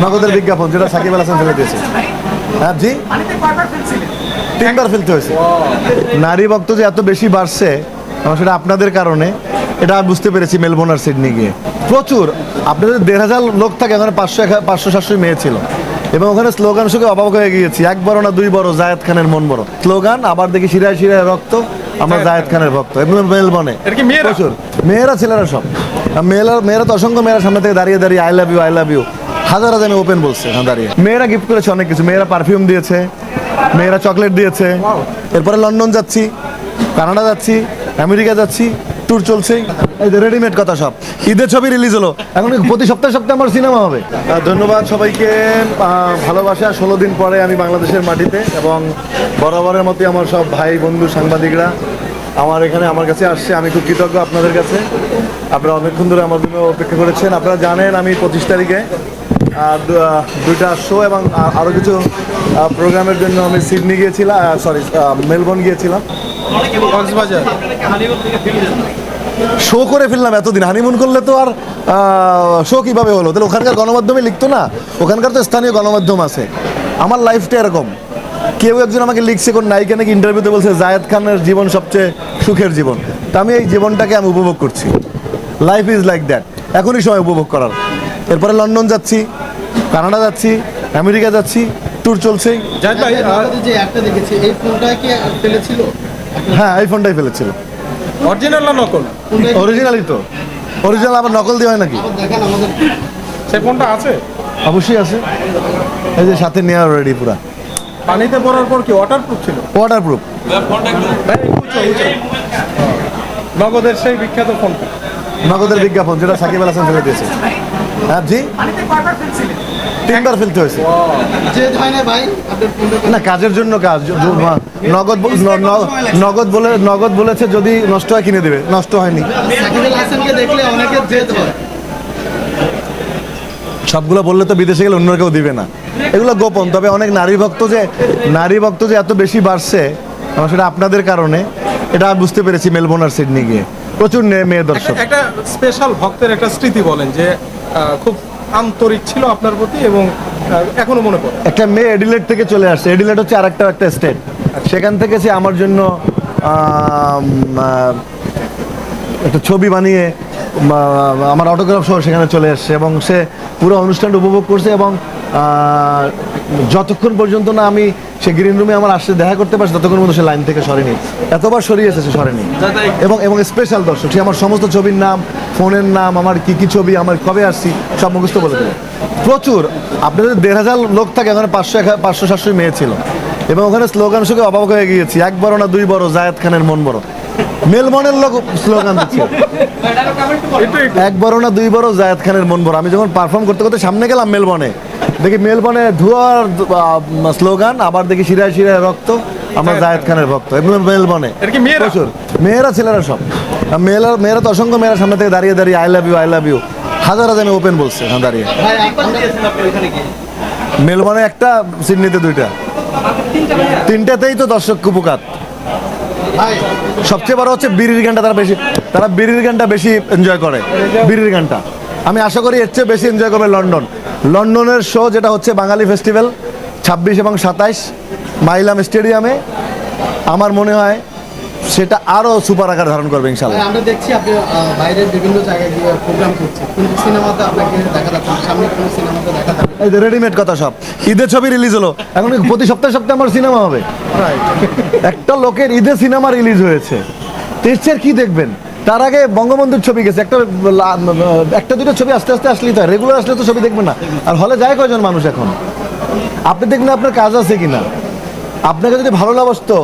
নগদের বিজ্ঞাপন যেটা সাকিব আল হাসান ফেলে দিয়েছে। হ্যাঁ জি? তিনবার ফেলতে হয়েছে। নারী ভক্ত যে এত বেশি বাড়ছে সেটা আপনাদের কারণে এটা আমি বুঝতে পেরেছি মেলবোর্ন আর সিডনি গিয়ে। প্রচুর। আপনাদের দেড় হাজার লোক থাকে ওখানে পাঁচশো পাঁচশো সাতশো মেয়ে ছিল। এবং ওখানে স্লোগান শুনে অবাক হয়ে গিয়েছি এক বড় না দুই বড় জায়েদ খানের মন বড়। স্লোগান আবার দেখি শিরায় শিরায় রক্ত আমরা জায়েদ খানের ভক্ত। এগুলো মেলবনে এটা কি মেয়েরা? প্রচুর। মেয়েরা ছেলেরা সব। মেয়েরা মেয়েরা তো অসংখ্য মেয়েরা সামনে থেকে দাঁড়িয়ে দাঁড়িয়ে I love you I love you হাজার হাজার ওপেন বলছে দাঁড়িয়ে। মেয়েরা গিফট করেছে অনেক কিছু। মেয়েরা পারফিউম দিয়েছে মেয়েরা চকলেট দিয়েছে। এরপরে লন্ডন যাচ্ছি কানাডা যাচ্ছি আমেরিকা যাচ্ছি ট্যুর চলছে। রেডিমেড কথা সব। ঈদের ছবি রিলিজ হলো। এখন প্রতি সপ্তাহে সপ্তাহে আমার সিনেমা হবে? ধন্যবাদ সবাইকে। ভালোবাসা ষোলো দিন পরে আমি বাংলাদেশের মাটিতে এবং বরাবরের মতোই আমার সব ভাই বন্ধু সাংবাদিকরা আমার এখানে আমার কাছে আসছে। আমি খুব কৃতজ্ঞ আপনাদের কাছে। আপনারা অনেকক্ষণ ধরে আমার জন্য অপেক্ষা করেছেন। আপনারা জানেন আমি পঁচিশ তারিখে দুইটা শো এবং আরও কিছু প্রোগ্রামের জন্য আমি সিডনি গিয়েছিলাম সরি মেলবোর্ন গিয়েছিলাম। কক্সবাজার। শো করে ফেললাম এতদিন। হানিমুন করলে তো আর শো কীভাবে হলো? তাহলে ওখানকার গণমাধ্যমে লিখতো না? ওখানকার তো স্থানীয় গণমাধ্যম আছে। আমার লাইফটা এরকম। কেউ একজন আমাকে লিখছে কোন নায়িকা নাকি ইন্টারভিউতে বলছে জায়েদ খানের জীবন সবচেয়ে সুখের জীবন। তা আমি এই জীবনটাকে আমি উপভোগ করছি। লাইফ ইজ লাইক দ্যাট এখনই সময় উপভোগ করার। এরপরে লন্ডন যাচ্ছি। কানাডা যাচ্ছি আমেরিকা যাচ্ছি ট্যুর চলছে। ভাই যে একটা দেখেছি এই ফোনটা কি ফেলেছিল? হ্যাঁ এই ফোনটাই ফেলেছিল। অরিজিনাল না নকল? অরিজিনালই তো। অরিজিনাল আবার নকল দিয়ে হয় নাকি? দেখান আমাদের। সেই ফোনটা আছে? অবশ্যই আছে। এই যে সাথে নেওয়া রেডি পুরা। পানিতে পড়ার পর কি ওয়াটারপ্রুফ ছিল? ওয়াটার প্রুফ ভাই উঁচু উঁচু নগদের সেই বিখ্যাত ফোনটা নগদের বিজ্ঞাপন যেটা সাকিব আল হাসান ফেলে দিয়েছে। হ্যাঁ জি? তিনবার ফেলতে হয়েছে। না কাজের জন্য কাজ। য- য- নগদ ব- ন- ন- নগদ বলে নগদ বলেছে যদি নষ্ট হয় কিনে দেবে। নষ্ট হয়নি। হয়। সবগুলো বললে তো বিদেশে গেলে অন্য কেউ দিবে না। এগুলো গোপন তবে অনেক নারী ভক্ত যে নারী ভক্ত যে এত বেশি বাড়ছে সেটা আপনাদের কারণে এটা আমি বুঝতে পেরেছি মেলবোর্ন আর সিডনি গিয়ে। প্রচুর মেয়ে দর্শক। একটা স্পেশাল ভক্তের একটা স্মৃতি বলেন যে খুব আন্তরিক ছিল আপনার প্রতি এবং এখনও মনে পড়ে। একটা মেয়ে এডিলেট থেকে চলে আসছে। এডিলেট হচ্ছে আরেকটা একটা স্টেট সেখান থেকে সে আমার জন্য একটা ছবি বানিয়ে আমার অটোগ্রাফ সহ সেখানে চলে আসছে এবং সে পুরো অনুষ্ঠানটা উপভোগ করছে এবং যতক্ষণ পর্যন্ত না আমি সে গ্রিন রুমে আমার আসতে দেখা করতে পারছি ততক্ষণ পর্যন্ত সে লাইন থেকে সরেনি। এতবার সরিয়েছে সে সরেনি। এবং এবং স্পেশাল দর্শক সে আমার সমস্ত ছবির নাম ফোনের নাম আমার কি কি ছবি আমার কবে আসছি সব মুখস্থ বলে দেবে। প্রচুর। আপনাদের দেড় হাজার লোক থাকে ওখানে পাঁচশো এক পাঁচশো সাতশো মেয়ে ছিল। এবং ওখানে স্লোগান শুনে অবাক হয়ে গিয়েছি এক বড় না দুই বড় জায়েদ খানের মন বড়। মেলবনের লোক স্লোগান দিচ্ছে। এক বড় না দুই বড় জায়েদ খানের মন বড়। আমি যখন পারফর্ম করতে করতে সামনে গেলাম মেলবনে দেখি মেলবনে ধোয়ার স্লোগান আবার দেখি শিরায় শিরায় রক্ত আমরা জায়েদ খানের ভক্ত। মেয়েরা? প্রচুর। মেয়েরা ছেলেরা সব। মেয়েরা মেয়েরা তো অসংখ্য মেয়েরা সামনে থেকে দাঁড়িয়ে দাঁড়িয়ে I love you I love you হাজার হাজার ওপেন বলছে হ্যাঁ দাঁড়িয়ে। মেলবনে একটা সিডনিতে দুইটা। তিনটাতেই তো দর্শক কুপুকাত সবচেয়ে বড় হচ্ছে বিড়ির গানটা তারা বেশি তারা বিড়ির গানটা বেশি এনজয় করে বিড়ির গানটা আমি আশা করি এর চেয়ে বেশি এনজয় করবে লন্ডন। লন্ডনের শো যেটা হচ্ছে বাঙালি ফেস্টিভ্যাল ছাব্বিশ এবং সাতাইশ মাইলাম স্টেডিয়ামে আমার মনে হয় সেটা আরও সুপার আকার ধারণ করবে ইনশাল্লাহ আমরা দেখছি আপনি বাইরের বিভিন্ন জায়গায় গিয়ে প্রোগ্রাম করছেন। কিন্তু সিনেমাতে আপনাকে দেখা যাচ্ছে সামনে কোনো সিনেমাতে দেখা যাবে এই রেডিমেড কথা সব। ঈদের ছবি রিলিজ হলো। এখন প্রতি সপ্তাহে সপ্তাহে আমার সিনেমা হবে? একটা লোকের ঈদে সিনেমা রিলিজ হয়েছে। তেইশের কি দেখবেন? তার আগে বঙ্গবন্ধুর ছবি গেছে। একটা একটা দুটো ছবি আস্তে আস্তে আসলেই তো রেগুলার আসলে তো ছবি দেখবেন না। আর হলে যায় কয়জন মানুষ এখন? আপনি দেখবেন আপনার কাজ আছে কিনা? আপনাকে যদি ভালো না বসতো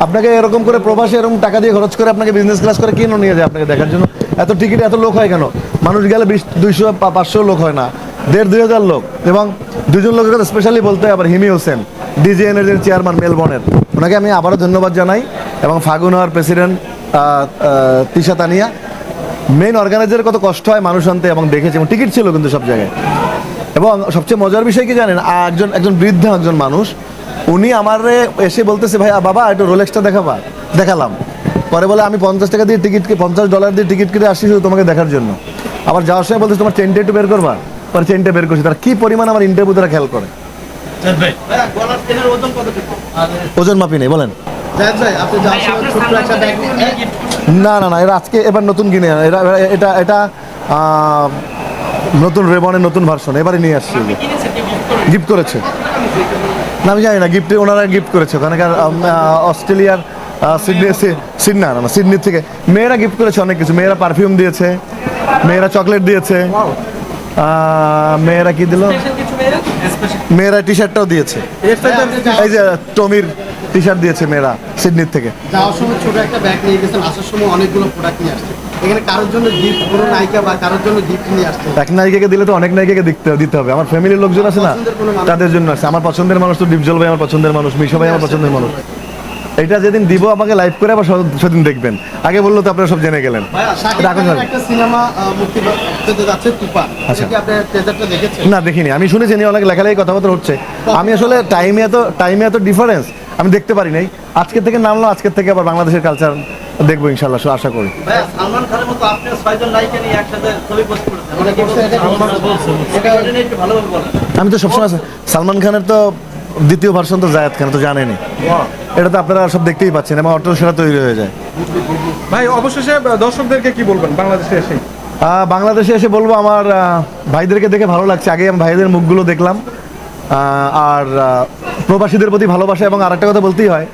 আপনাকে এরকম করে প্রবাসে এরকম টাকা দিয়ে খরচ করে আপনাকে বিজনেস ক্লাস করে কেন নিয়ে যায় আপনাকে দেখার জন্য? এত টিকিট এত লোক হয় কেন? মানুষ গেলে বিশ, দুইশো পাঁচশো লোক হয় না। দেড় দুই হাজার লোক। এবং দুজন লোকের কথা স্পেশালি বলতে আবার হিমি হোসেন ডিজিএনের যে চেয়ারম্যান মেলবনের ওনাকে আমি আবারও ধন্যবাদ জানাই। এবং ফাগুন হওয়ার প্রেসিডেন্ট তিশা তানিয়া। মেইন অর্গানাইজারের কত কষ্ট হয় মানুষ আনতে এবং দেখেছি। এবং টিকিট ছিল কিন্তু সব জায়গায়। এবং সবচেয়ে মজার বিষয় কি জানেন? একজন একজন বৃদ্ধ একজন মানুষ। উনি আমার এসে বলতেছে ভাই আ, বাবা একটু রোলেক্সটা দেখাবা। দেখালাম। পরে বলে আমি পঞ্চাশ টাকা দিয়ে টিকিট পঞ্চাশ ডলার দিয়ে টিকিট কেটে আসছি শুধু তোমাকে দেখার জন্য। আবার যাওয়ার সময় বলতেছে তোমার চেনটা একটু বের করবা? মানে চেনটা বের করছে। তারা কি পরিমাণ আমার ইন্টারভিউ তারা খেয়াল করে? ওজন মাপি নেই বলেন। না না না এরা আজকে এবার নতুন কিনে এরা- এটা এটা নতুন রেবনের নতুন ভার্সন এবারে নিয়ে আসছে। গিফট করেছে। না আমি জানি না গিফট ওনারা গিফট করেছে ওখানকার অস্ট্রেলিয়ার সিডনি সিডনি না না সিডনি থেকে মেয়েরা গিফট করেছে অনেক কিছু। মেয়েরা পারফিউম দিয়েছে মেয়েরা চকলেট দিয়েছে মেয়েরা কি দিল? মেয়েরা? টি শার্টটাও দিয়েছে। আপনি যাওয়ার এই যে টমির টি শার্ট দিয়েছে মেয়েরা সিডনির থেকে। যাওয়ার সময় ছোট একটা ব্যাগ নিয়ে গেছেন আসার সময় অনেকগুলো প্রোডাক্ট নিয়ে আসছে। এখানে কারোর জন্য গিফট কোনো নায়িকা বা কারোর জন্য গিফট নিয়ে আসছে এক নায়িকাকে দিলে তো অনেক নায়িকাকে দিতে দিতে হবে। আমার ফ্যামিলির লোকজন আছে না পছন্দের কোনো মানুষ? তাদের জন্য আছে। আমার পছন্দের মানুষ তো ডিপজল ভাই আমার পছন্দের মানুষ মিশো ভাই আমার পছন্দের মানুষ। এটা যেদিন দিব আমাকে লাইভ করে আবার সেদিন দেখবেন। আগে বলল তো আপনারা সব জেনে গেলেন। শাকিব রাখুন, খানের রাখুন। একটা সিনেমা মুক্তি পেতে যাচ্ছে তুফান। আচ্ছা। না দেখিনি। আমি শুনেছি নিয়ে অনেক লেখালেখি কথাবার্তা হচ্ছে। আমি আসলে টাইমে এত টাইমে এত ডিফারেন্স আমি দেখতে পারি নাই। আজকে থেকে নামলো আজকের থেকে আবার বাংলাদেশের কালচার দেখব ইনশাল্লাহ আশা করি। আমি তো সবসময় সালমান খানের তো দ্বিতীয় ভার্সন তো জায়েদ খান তো জানেনি এটা তো আপনারা সব দেখতেই পাচ্ছেন এবং অটো সেটা তৈরি হয়ে যায়। ভাই অবশেষে দর্শকদেরকে কি বলবেন বাংলাদেশে এসে বাংলাদেশে এসে বলব আমার ভাইদেরকে দেখে ভালো লাগছে। আগে আমি ভাইদের মুখগুলো দেখলাম। আর প্রবাসীদের প্রতি ভালোবাসা এবং আরেকটা কথা বলতেই হয়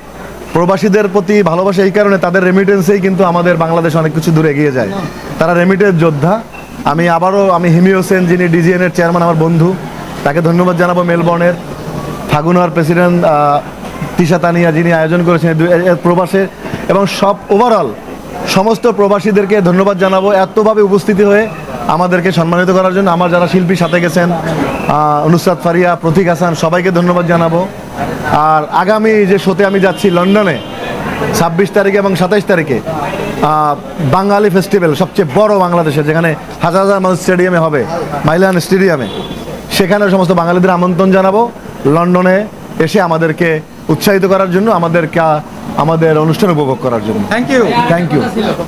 প্রবাসীদের প্রতি ভালোবাসা এই কারণে তাদের রেমিটেন্সেই কিন্তু আমাদের বাংলাদেশ অনেক কিছু দূরে এগিয়ে যায়। তারা রেমিটেন্স যোদ্ধা। আমি আবারও, আমি হিমি হোসেন, যিনি ডিজিএন এর চেয়ারম্যান আমার বন্ধু, তাকে ধন্যবাদ জানাব মেলবর্নের। ফাগুনার প্রেসিডেন্ট তিশা তানিয়া, যিনি আয়োজন করেছেন প্রবাসে। এবং সব ওভারঅল সমস্ত প্রবাসীদেরকে ধন্যবাদ জানাব এতভাবে উপস্থিতি হয়ে আমাদেরকে সম্মানিত করার জন্য। আমার যারা শিল্পী সাথে গেছেন নুসরাত ফারিয়া, প্রতীক হাসান, সবাইকে ধন্যবাদ জানাব। আর আগামী যে শোতে আমি যাচ্ছি লন্ডনে ছাব্বিশ তারিখে এবং সাতাইশ তারিখে বাঙালি ফেস্টিভ্যাল সবচেয়ে বড় বাংলাদেশের যেখানে হাজার হাজার মানুষ স্টেডিয়ামে হবে মাইলান স্টেডিয়ামে। সেখানে সমস্ত বাঙালিদের আমন্ত্রণ জানাব লন্ডনে এসে আমাদেরকে উৎসাহিত করার জন্য আমাদেরকে আমাদের অনুষ্ঠান উপভোগ করার জন্য। থ্যাংক ইউ থ্যাংক ইউ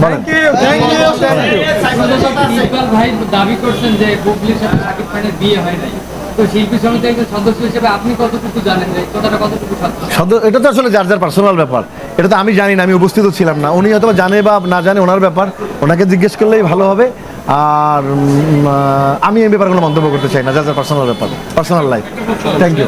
বলেন। থ্যাংক ইউ থ্যাংক ইউ ভাই দাবি করছেন যে খানের বিয়ে হয় নাই। এটা তো আসলে যার যার পার্সোনাল ব্যাপার। এটা তো আমি জানি না, আমি উপস্থিত ছিলাম না। উনি হয়তো জানে বা না জানে ওনার ব্যাপার। ওনাকে জিজ্ঞেস করলেই ভালো হবে। আর আমি এই ব্যাপারগুলো মন্তব্য করতে চাই না, যার যার পার্সোনাল ব্যাপার পার্সোনাল লাইফ থ্যাংক ইউ